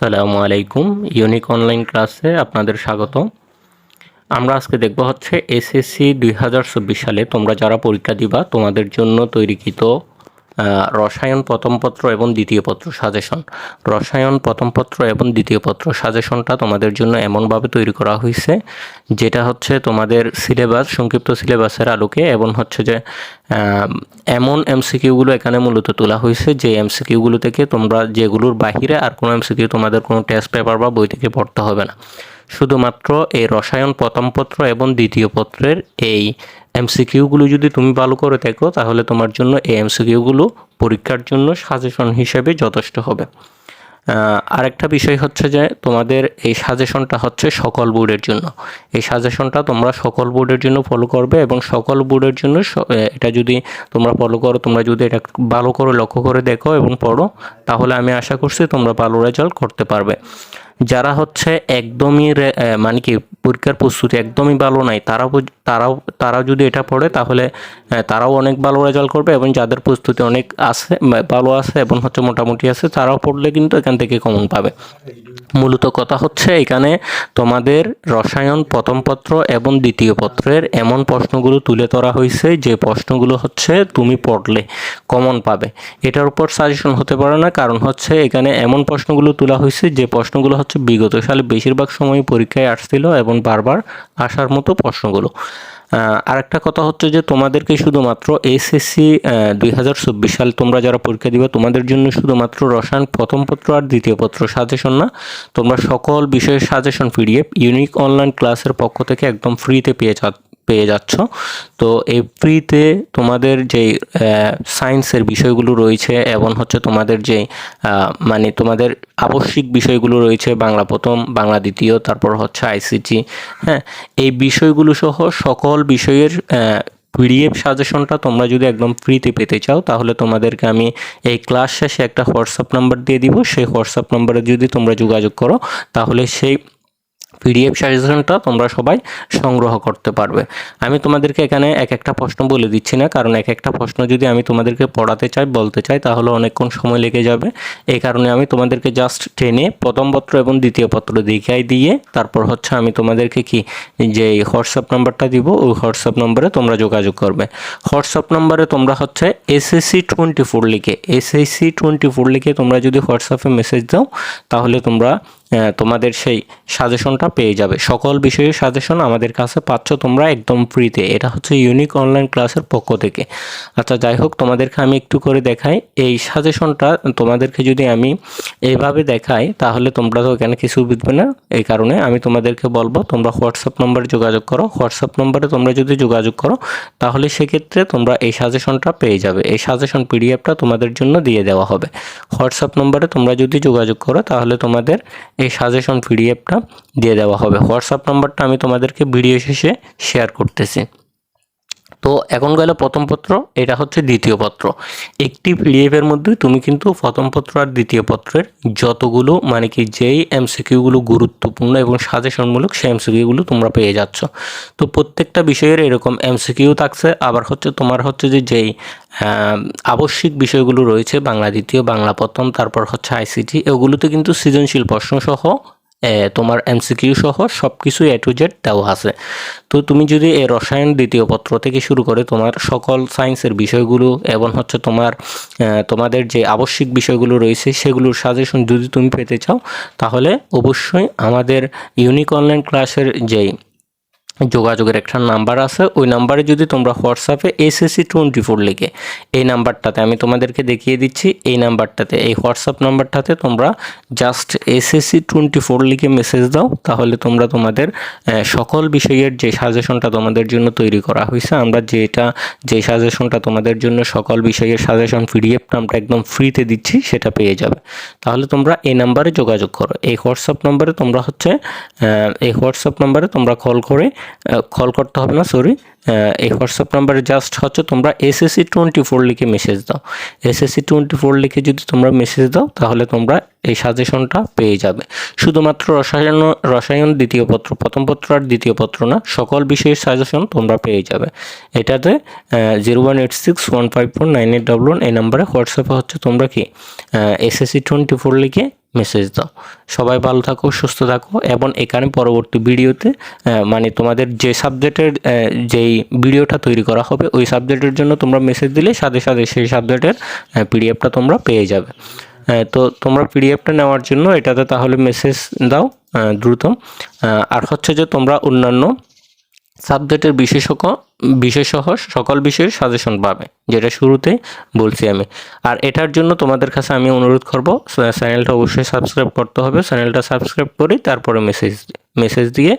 আসসালামু আলাইকুম। Unique online ক্লাসে আপনাদের স্বাগত আমরা আজকে দেখব হচ্ছে এসএসসি দুই হাজার চব্বিশ সালে তোমরা যারা পরীক্ষা দিবা, তোমাদের জন্য তৈরিকৃত রসায়ন প্রথম পত্র এবং দ্বিতীয় পত্র সাজেশন। রসায়ন প্রথম পত্র এবং দ্বিতীয় পত্র সাজেশনটা তোমাদের জন্য এমনভাবে তৈরি করা হয়েছে যেটা হচ্ছে তোমাদের সিলেবাস, সংক্ষিপ্ত সিলেবাসের আলোকে এবং হচ্ছে যে এমন এমসিকিউগুলো এখানে মূলত তোলা হয়েছে যে এমসিকিউগুলো থেকে তোমরা যেগুলোর বাহিরে আর কোনো এমসিকিউ তোমাদের কোনো টেস্ট পেপার বা বই থেকে পড়তে হবে না। শুধুমাত্র এই রসায়ন প্রথম পত্র এবং দ্বিতীয় পত্রের এই এমসিকিউগুলো যদি তুমি ভালো করে দেখো, তাহলে তোমার জন্য এই এমসিকিউগুলো পরীক্ষার জন্য সাজেশন হিসেবে যথেষ্ট হবে। আরেকটা বিষয় হচ্ছে যে তোমাদের এই সাজেশনটা হচ্ছে সকল বোর্ডের জন্য। এই সাজেশনটা তোমরা সকল বোর্ডের জন্য ফলো করবে এবং সকল বোর্ডের জন্য এটা যদি তোমরা ফলো করো, তোমরা যদি এটা ভালো করে লক্ষ্য করে দেখো এবং পড়ো, তাহলে আমি আশা করছি তোমরা ভালো রেজাল্ট করতে পারবে। যারা হচ্ছে একদমই মানে কি, পরীক্ষার প্রস্তুতি একদমই ভালো নাই তারাও তারাও তারাও যদি এটা পড়ে, তাহলে তারাও অনেক ভালো রেজাল্ট করবে এবং যাদের প্রস্তুতি অনেক আছে ভালো আছে এবং হচ্ছে মোটামুটি আছে, তারাও পড়লে কিন্তু এখান থেকে কমন পাবে। মূলত কথা হচ্ছে এখানে তোমাদের রসায়ন প্রথম পত্র এবং দ্বিতীয় পত্রের এমন প্রশ্নগুলো তুলে ধরা হয়েছে, যে প্রশ্নগুলো হচ্ছে তুমি পড়লে। কমন পাবে। এটার উপর সাজেশন হতে পারে না, কারণ হচ্ছে এখানে এমন প্রশ্নগুলো তোলা হয়েছে যে প্রশ্নগুলো হচ্ছে বিগত সালে বেশিরভাগ সময় পরীক্ষায় আসছিল এবং বারবার আসার মতো প্রশ্নগুলো। আরেকটা কথা হচ্ছে যে তোমাদেরকে শুধুমাত্র এসএসসি দুই হাজার চব্বিশ সাল তোমরা যারা পরীক্ষা দিবে, তোমাদের জন্য শুধুমাত্র রসায়ন প্রথম পত্র আর দ্বিতীয় পত্র সাজেশন না। তোমরা সকল বিষয়ের সাজেশন পিডিএফ ইউনিক অনলাইন ক্লাসের পক্ষ থেকে একদম ফ্রিতে পেয়ে পেয়ে যাচ্ছ। তো এই ফ্রিতে তোমাদের যে সায়েন্সের বিষয়গুলো রয়েছে এবং হচ্ছে তোমাদের যে আহ, মানে তোমাদের আবশ্যিক বিষয়গুলো রয়েছে বাংলা প্রথম বাংলা দ্বিতীয় তারপর হচ্ছে আইসিটি হ্যাঁ এই বিষয়গুলো সহ সকল বিষয়ের পিডিএফ সাজেশনটা তোমরা যদি একদম ফ্রিতে পেতে চাও তাহলে তোমাদেরকে আমি এই ক্লাস শেষে একটা হোয়াটসঅ্যাপ নাম্বার দিয়ে দিব। সেই হোয়াটসঅ্যাপ নাম্বারে যদি তোমরা যোগাযোগ করো তাহলে সেই পিডিএফ সাজেশনটা তোমরা সবাই সংগ্রহ করতে পারবে। আমি তোমাদেরকে এখানে এক একটা প্রশ্ন বলে দিচ্ছি না, কারণ এক একটা প্রশ্ন যদি আমি তোমাদেরকে পড়াতে চাই, বলতে চাই, তাহলে অনেকক্ষণ সময় লেগে যাবে। এই কারণে আমি তোমাদেরকে জাস্ট টেনে প্রথম পত্র এবং দ্বিতীয় পত্র দেখাই দিয়ে, তারপর হচ্ছে আমি তোমাদেরকে কি, যে হোয়াটসঅ্যাপ নাম্বারটা দিব, ওই হোয়াটসঅ্যাপ নম্বরে তোমরা যোগাযোগ করবে। হোয়াটসঅ্যাপ নম্বরে তোমরা হচ্ছে এসএসসি টোয়েন্টি ফোর লিখে এসএসসি টোয়েন্টি ফোর লিখে তোমরা যদি হোয়াটসঅ্যাপে মেসেজ দাও, তাহলে তোমরা তোমাদের সেই সাজেশনটা পেয়ে যাবে। সকল বিষয়ে সাজেশন আমাদের কাছে পাচ্ছ তোমরা একদম ফ্রিতে এটা হচ্ছে ইউনিক অনলাইন ক্লাসের পক্ষ থেকে। আচ্ছা যাই হোক, তোমাদেরকে আমি একটু করে দেখাই। এই সাজেশনটা তোমাদেরকে যদি আমি এইভাবে দেখাই, তাহলে তোমরা তো এখানে কিছু বুঝবে না। এই কারণে আমি তোমাদেরকে বলব, তোমরা হোয়াটসঅ্যাপ নম্বরে যোগাযোগ করো। হোয়াটসঅ্যাপ নম্বরে তোমরা যদি যোগাযোগ করো, তাহলে সেক্ষেত্রে তোমরা এই সাজেশনটা পেয়ে যাবে। এই সাজেশন পিডিএফটা তোমাদের জন্য দিয়ে দেওয়া হবে। হোয়াটসঅ্যাপ নম্বরে তোমরা যদি যোগাযোগ করো, তাহলে তোমাদের এই সাজেশন পিডিএফটা দিয়ে দেওয়া হবে। হোয়াটসঅ্যাপ নম্বরটা আমি তোমাদেরকে ভিডিও শেষে শেয়ার করতেছি। তো এখন গেল প্রথম পত্র এটা হচ্ছে দ্বিতীয় পত্র। একটি পিডিএফ এর মধ্যে তুমি কিন্তু প্রথম পত্র আর দ্বিতীয় পত্রের যতগুলো মানে কি যেই এমসিকিউগুলো গুরুত্বপূর্ণ এবং সাজেশনমূলক সেই এমসিকিউগুলো তোমরা পেয়ে যাচ্ছ। তো প্রত্যেকটা বিষয়ের এরকম এমসিকিউ থাকছে আবার হচ্ছে তোমার হচ্ছে যে যেই আবশ্যিক বিষয়গুলো রয়েছে বাংলা দ্বিতীয় বাংলা প্রথম তারপর হচ্ছে আইসিটি এগুলোতে কিন্তু সৃজনশীল প্রশ্ন সহ এ, তোমার এমসিকিউ সহ সব কিছু এ টু জেড দেওয়া আছে। তো তুমি যদি এই রসায়ন দ্বিতীয় পত্র থেকে শুরু করে তোমার সকল সায়েন্সের বিষয়গুলো এবং হচ্ছে তোমার তোমাদের যে আবশ্যিক বিষয়গুলো রয়েছে সেগুলোর সাজেশন যদি তুমি পেতে চাও, তাহলে অবশ্যই আমাদের ইউনিক অনলাইন ক্লাসের যেই যোগাযোগের একটা নাম্বার আছে। ওই নাম্বারে যদি তোমরা হোয়াটসঅ্যাপে এসএসসি টোয়েন্টি ফোর লিখে, এই নাম্বারটাতে আমি তোমাদেরকে দেখিয়ে দিচ্ছি, এই নাম্বারটাতে, এই হোয়াটসঅ্যাপ নাম্বারটাতে তোমরা জাস্ট এসএসসি টোয়েন্টি ফোর লিখে মেসেজ দাও, তাহলে তোমরা তোমাদের সকল বিষয়ের যে সাজেশনটা তোমাদের জন্য তৈরি করা হয়েছে, আমরা যেটা, যে সাজেশনটা তোমাদের জন্য সকল বিষয়ের সাজেশন পিডিএফটা আমরা একদম ফ্রিতে দিচ্ছি, সেটা পেয়ে যাবে। তাহলে তোমরা এই নাম্বারে যোগাযোগ করো। এই হোয়াটসঅ্যাপ নাম্বারে তোমরা হচ্ছে এই হোয়াটসঅ্যাপ নাম্বারে তোমরা কল করে কল করতে হবে না সরি এই হোয়াটসঅ্যাপ নাম্বারে জাস্ট হচ্ছে তোমরা এসএসসি টোয়েন্টি ফোর লিখে মেসেজ দাও। এসএসসি টোয়েন্টি ফোর লিখে যদি তোমরা মেসেজ দাও, তাহলে তোমরা এই সাজেশনটা পেয়ে যাবে। শুধুমাত্র রসায়ন রসায়ন দ্বিতীয় পত্র, প্রথম পত্র আর দ্বিতীয় পত্র না, সকল বিষয়ের সাজেশন তোমরা পেয়ে যাবে। এটাতে zero one eight six one five four nine eight double one এই নাম্বারে হোয়াটসঅ্যাপে হচ্ছে তোমরা কি এসএসসি টোয়েন্টি ফোর লিখে মেসেজ দাও। সবাই ভালো থাকো, সুস্থ থাকো এবং এখানে পরবর্তী ভিডিওতে মানে তোমাদের যে সাবজেক্টের যেই ভিডিওটা তৈরি করা হবে, ওই সাবজেক্টের জন্য তোমরা মেসেজ দিলে সাথে সাথে সেই সাবজেক্টের পিডিএফটা তোমরা পেয়ে যাবে। তো তোমরা পিডিএফটা নেওয়ার জন্য এটাতে তাহলে মেসেজ দাও দ্রুত আর হচ্ছে যে তোমরা অন্যান্য সাবজেক্টের বিশেষজ্ঞ বিশেষসহ সকল বিষয়ের সাজেশন পাবে, যেটা শুরুতে বলছি আমি। আর এটার জন্য তোমাদের কাছে আমি অনুরোধ করব চ্যানেলটা অবশ্যই সাবস্ক্রাইব করতে হবে। চ্যানেলটা সাবস্ক্রাইব করে তারপরে মেসেজ মেসেজ দিয়ে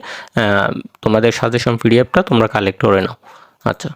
তোমাদের সাজেশন পিডিএফটা তোমরা কালেক্ট করে নাও। আচ্ছা।